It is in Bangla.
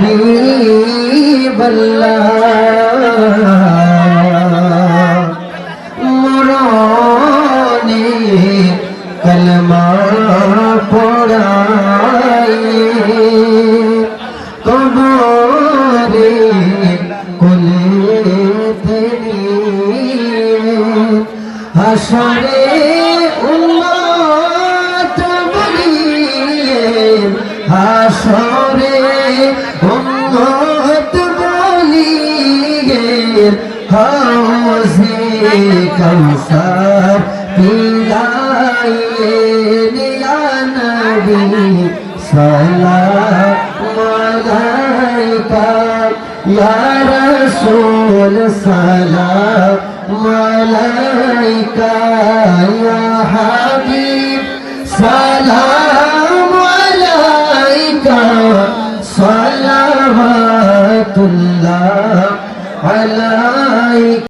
হাবিব মরণে কলমা পড়াই কবরে কোলে ফেরিয়ে হাসরে উম্মত হাসরে উম্মত বলিয়ে হাউসে কৌসর পিলাইয়ে নিয়া নবী সালাম আলাইকা ইয়া রাসূল সালাম আলাইকা ইয়া হাবিব সালাওয়াতুল্লাহ আলাইকা